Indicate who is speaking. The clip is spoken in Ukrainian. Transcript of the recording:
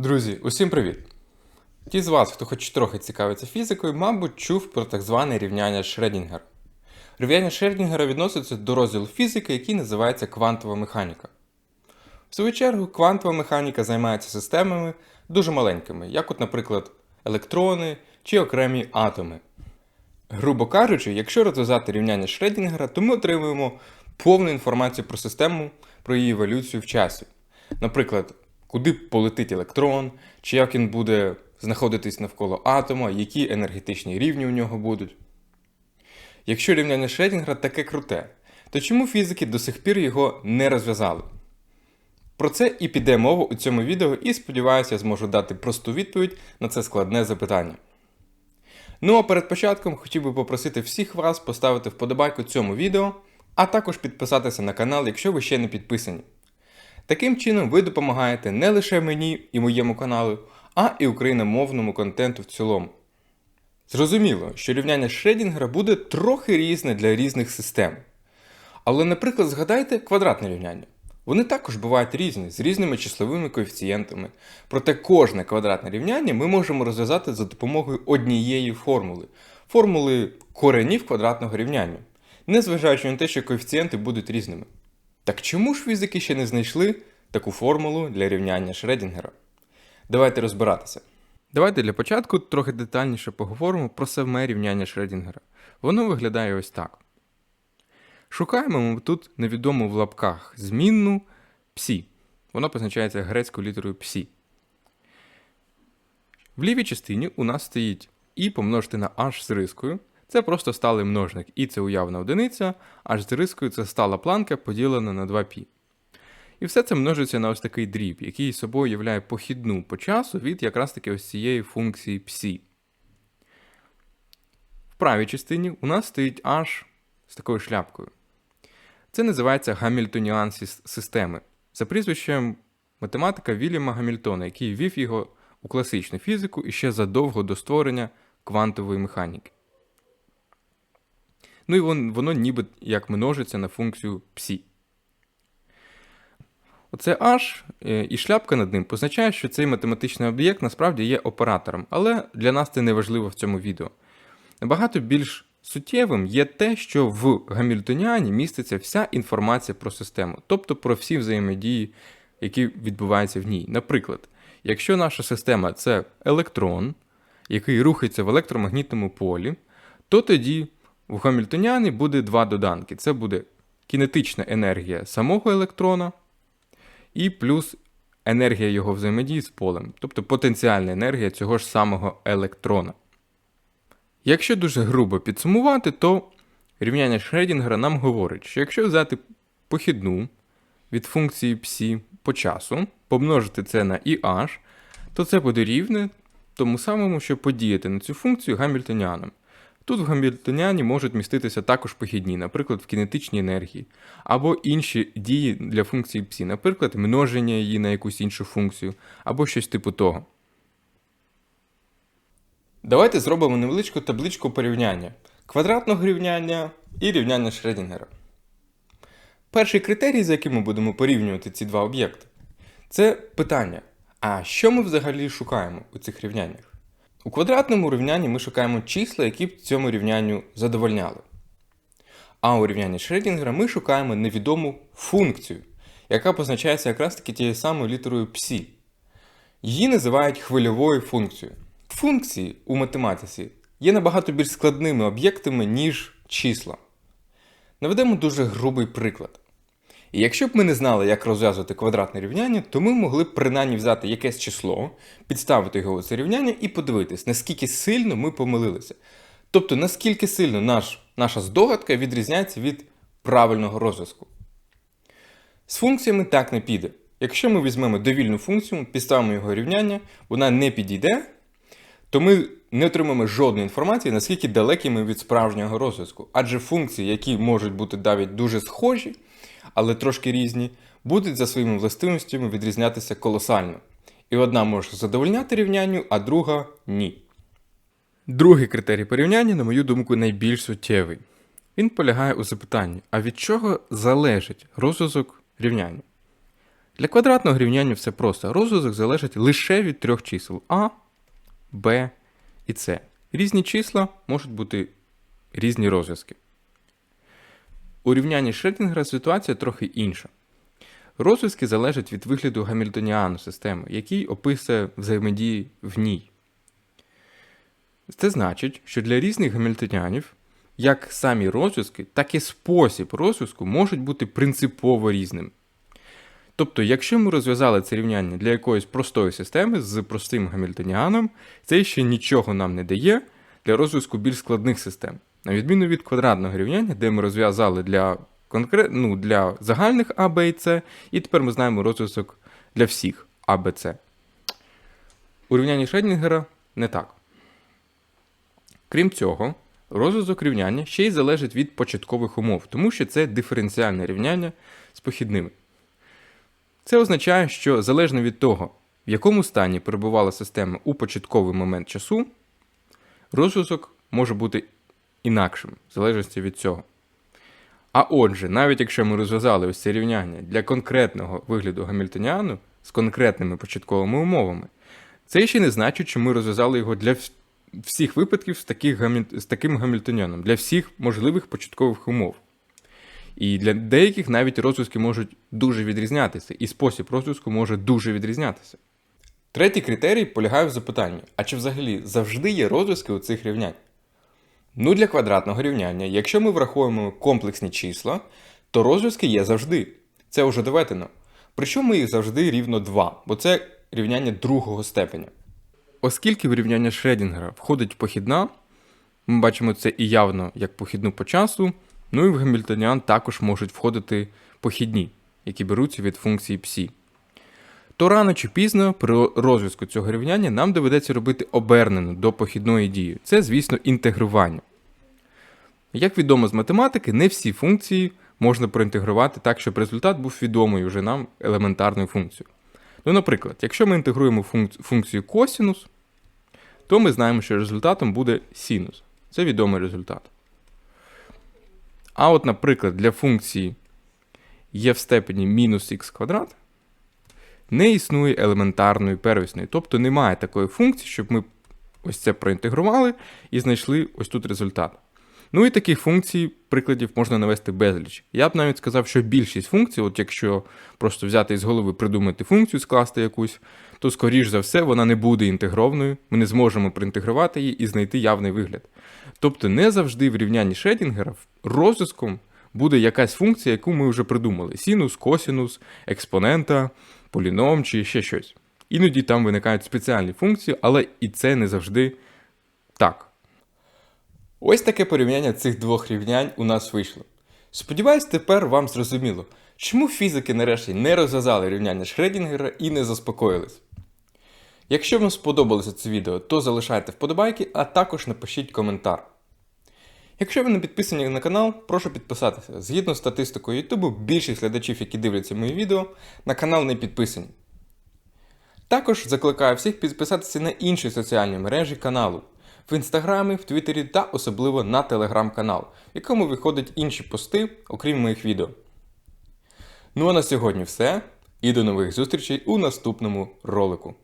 Speaker 1: Друзі, усім привіт! Ті з вас, хто хоч трохи цікавиться фізикою, мабуть, чув про так зване рівняння Шредінгера. Рівняння Шредінгера відноситься до розділу фізики, який називається квантова механіка. В свою чергу, квантова механіка займається системами дуже маленькими, як, от, наприклад, електрони чи окремі атоми. Грубо кажучи, якщо розв'язати рівняння Шредінгера, то ми отримуємо повну інформацію про систему, про її еволюцію в часі. Наприклад, куди полетить електрон, чи як він буде знаходитись навколо атома, які енергетичні рівні у нього будуть. Якщо рівняння Шредінгера таке круте, то чому фізики до сих пір його не розв'язали? Про це і піде мова у цьому відео, і сподіваюся, я зможу дати просту відповідь на це складне запитання. Ну а перед початком хотів би попросити всіх вас поставити вподобайку цьому відео, а також підписатися на канал, якщо ви ще не підписані. Таким чином, ви допомагаєте не лише мені і моєму каналу, а і україномовному контенту в цілому. Зрозуміло, що рівняння Шредінгера буде трохи різне для різних систем. Але, наприклад, згадайте квадратне рівняння. Вони також бувають різні, з різними числовими коефіцієнтами. Проте кожне квадратне рівняння ми можемо розв'язати за допомогою однієї формули формули коренів квадратного рівняння, незважаючи на те, що коефіцієнти будуть різними. Так чому ж фізики ще не знайшли таку формулу для рівняння Шредінгера? Давайте розбиратися. Давайте для початку трохи детальніше поговоримо про саме рівняння Шредінгера. Воно виглядає ось так. Шукаємо ми тут невідому в лапках змінну псі. Вона позначається грецькою літерою псі. В лівій частині у нас стоїть і помножити на h з рискою. Це просто сталий множник, і це уявна одиниця, h з рискою це стала планка поділена на 2π. І все це множиться на ось такий дріб, який собою являє похідну по часу від якраз таки ось цієї функції псі. В правій частині у нас стоїть h з такою шляпкою. Це називається гамільтоніан системи за прізвищем математика Вільяма Гамільтона, який ввів його у класичну фізику і ще задовго до створення квантової механіки. Ну і вон, воно ніби як множиться на функцію псі. Оце H е, і шляпка над ним позначає, що цей математичний об'єкт насправді є оператором, але для нас це не важливо в цьому відео. Набагато більш суттєвим є те, що в Гамільтоніані міститься вся інформація про систему, тобто про всі взаємодії, які відбуваються в ній. Наприклад, якщо наша система це електрон, який рухається в електромагнітному полі, то тоді в Гамільтоніані буде два доданки: це буде кінетична енергія самого електрона і плюс енергія його взаємодії з полем, тобто потенціальна енергія цього ж самого електрона. Якщо дуже грубо підсумувати, то рівняння Шредінгера нам говорить, що якщо взяти похідну від функції псі по часу, помножити це на IH, то це буде рівне тому самому, що подіяти на цю функцію гамільтоніаном. Тут в гамільтоніані можуть міститися також похідні, наприклад, в кінетичній енергії, або інші дії для функції псі, наприклад, множення її на якусь іншу функцію, або щось типу того. Давайте зробимо невеличку табличку порівняння квадратного рівняння і рівняння Шредінгера. Перший критерій, за яким ми будемо порівнювати ці два об'єкти, це питання: а що ми взагалі шукаємо у цих рівняннях? У квадратному рівнянні ми шукаємо числа, які б цьому рівнянню задовольняли. А у рівнянні Шредінгера ми шукаємо невідому функцію, яка позначається якраз таки тією самою літерою псі. Її називають хвильовою функцією. Функції у математиці є набагато більш складними об'єктами, ніж числа. Наведемо дуже грубий приклад. І якщо б ми не знали, як розв'язувати квадратне рівняння, то ми могли б принаймні взяти якесь число, підставити його у це рівняння і подивитись, наскільки сильно ми помилилися. Тобто, наскільки сильно наш, наша здогадка відрізняється від правильного розв'язку. З функціями так не піде. Якщо ми візьмемо довільну функцію, підставимо його рівняння, вона не підійде, то ми не отримаємо жодної інформації, наскільки далекі ми від справжнього розв'язку. Адже функції, які можуть бути навіть дуже схожі, але трошки різні, будуть за своїми властивостями відрізнятися колосально. І одна може задовольняти рівнянню, а друга ні. Другий критерій порівняння, на мою думку, найбільш суттєвий. Він полягає у запитанні: а від чого залежить розв'язок рівняння? Для квадратного рівняння все просто. Розв'язок залежить лише від трьох чисел А, Б і С. Різні числа можуть бути різні розв'язки. У рівнянні Шредінгера ситуація трохи інша. Розв'язки залежать від вигляду гамільтоніану системи, який описує взаємодії в ній. Це значить, що для різних гамільтонянів як самі розв'язки, так і спосіб розв'язку можуть бути принципово різним. Тобто, якщо ми розв'язали це рівняння для якоїсь простої системи з простим гамільтоніаном, це ще нічого нам не дає для розв'язку більш складних систем. На відміну від квадратного рівняння, де ми розв'язали для, конкрет... ну, для загальних А, Б і С, і тепер ми знаємо розв'язок для всіх А, Б, С. У рівнянні Шредінгера не так. Крім цього, розв'язок рівняння ще й залежить від початкових умов, тому що це диференціальне рівняння з похідними. Це означає, що залежно від того, в якому стані перебувала система у початковий момент часу, розв'язок може бути інакшим, в залежності від цього. А отже, навіть якщо ми розв'язали ось це рівняння для конкретного вигляду гамільтоніану з конкретними початковими умовами, це ще не значить, що ми розв'язали його для всіх випадків з, таких гаміль- з таким гамільтоніаном, для всіх можливих початкових умов. І для деяких навіть розв'язки можуть дуже відрізнятися, і спосіб розв'язку може дуже відрізнятися. Третій критерій полягає в запитанні: а чи взагалі завжди є розв'язки у цих рівнянь? Ну, для квадратного рівняння, якщо ми враховуємо комплексні числа, то розв'язки є завжди. Це вже доведено. Причому їх завжди рівно 2, бо це рівняння другого степеня. Оскільки в рівняння Шредінгера входить похідна, ми бачимо це і явно як похідну по часу, ну і в гамільтоніан також можуть входити похідні, які беруться від функції псі. То рано чи пізно при розв'язку цього рівняння нам доведеться робити обернену до похідної дії. Це, звісно, інтегрування. Як відомо з математики, не всі функції можна проінтегрувати так, щоб результат був відомий уже нам елементарною функцією. Ну, наприклад, якщо ми інтегруємо функцію косінус, то ми знаємо, що результатом буде синус. Це відомий результат. А от, наприклад, для функції є в степені мінус х квадрат не існує елементарної первісної. Тобто немає такої функції, щоб ми ось це проінтегрували і знайшли ось тут результат. Ну і таких функцій, прикладів можна навести безліч. Я б навіть сказав, що більшість функцій, от якщо просто взяти із голови придумати функцію, скласти якусь, то скоріш за все вона не буде інтегрованою, ми не зможемо проінтегрувати її і знайти явний вигляд. Тобто не завжди в рівнянні Шредінгера розв'язком буде якась функція, яку ми вже придумали: синус, косінус, експонента, поліном чи ще щось. Іноді там виникають спеціальні функції, але і це не завжди так. Ось таке порівняння цих двох рівнянь у нас вийшло. Сподіваюсь, тепер вам зрозуміло, чому фізики нарешті не розв'язали рівняння Шредінгера і не заспокоїлись. Якщо вам сподобалося це відео, то залишайте вподобайки, а також напишіть коментар. Якщо ви не підписані на канал, прошу підписатися. Згідно з статистикою YouTube, більшість глядачів, які дивляться мої відео, на канал не підписані. Також закликаю всіх підписатися на інші соціальні мережі каналу в інстаграмі, в Твіттері та особливо на телеграм-канал, в якому виходять інші пости, окрім моїх відео. Ну а на сьогодні все. І до нових зустрічей у наступному ролику.